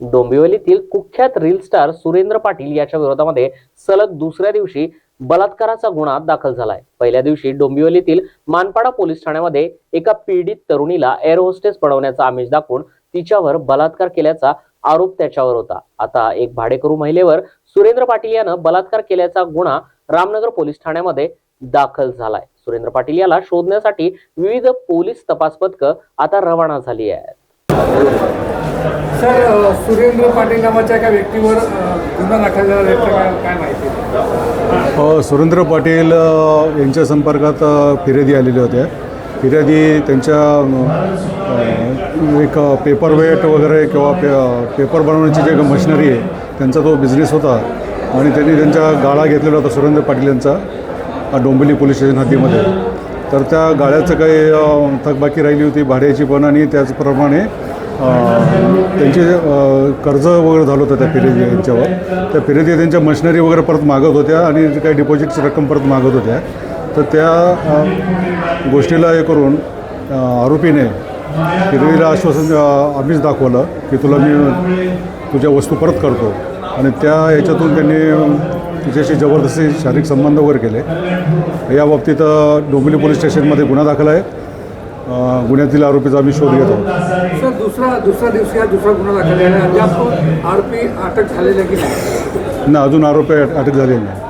डोंबिवलीतील कुख्यात reel star Surendra Patil याच्या विरोधामध्ये सलग दुसऱ्या दिवशी बलात्काराचा गुन्हा दाखल झालाय. पहिल्या दिवशी डोंबिवलीतील मानपाडा पोलीस ठाण्यामध्ये एका पीडित तरुणीला एअर होस्टेस बनवण्याचा आमिष दाखवून तिच्यावर बलात्कार केल्याचा आरोप त्याच्यावर होता. आता एक भाडेकरू महिलेवर सुरेंद्र पाटील यानं बलात्कार केल्याचा गुन्हा रामनगर पोलीस ठाण्यामध्ये दाखल झालाय. सुरेंद्र पाटील याला शोधण्यासाठी विविध पोलीस तपास पथकं आता रवाना झाली आहेत. सर सुरेंद्र पाटील नावाच्या एका व्यक्तीवर गुन्हा दाखल झाला काय माहिती? सुरेंद्र पाटील यांच्या संपर्कात फिर्यादी आलेल्या होत्या. फिर्यादी त्यांच्या एक पेपर वेट वगैरे किंवा पे पेपर बनवण्याची जे मशिनरी आहे त्यांचा तो बिझनेस होता. आणि त्यांनी त्यांच्या गाळा घेतलेला होता सुरेंद्र पाटील यांचा डोंबिवली पोलीस स्टेशन हद्दीमध्ये. तर त्या गाळ्याचं काही थकबाकी राहिली होती भाड्याची पण आणि त्याचप्रमाणे त्यांचे कर्ज वगैरे झालं होतं त्या फिरेदी यांच्यावर. त्या फिरेदी त्यांच्या मशिनरी वगैरे परत मागत होत्या आणि काही डिपॉझिटची रक्कम परत मागत होत्या. तर त्या गोष्टीला हे करून आरोपीने फिरेदीला आश्वासन आम्हीच दाखवलं की तुला मी तुझ्या वस्तू परत करतो. आणि त्या याच्यातून त्यांनी तिच्याशी जबरदस्ती शारीरिक संबंध वगैरे केले. या बाबतीत डोंबिवली पोलीस स्टेशनमध्ये गुन्हा दाखल आहे. गुन्ह्यातील आरोपीचा आम्ही शोध घेत आहोत. सर दुसरा दुसरा दिवशी हा दुसरा गुन्हा दाखल आहे. अद्याप आरोपी अटक झालेला की नाही? ना अजून आरोपी अटक झालेले नाही.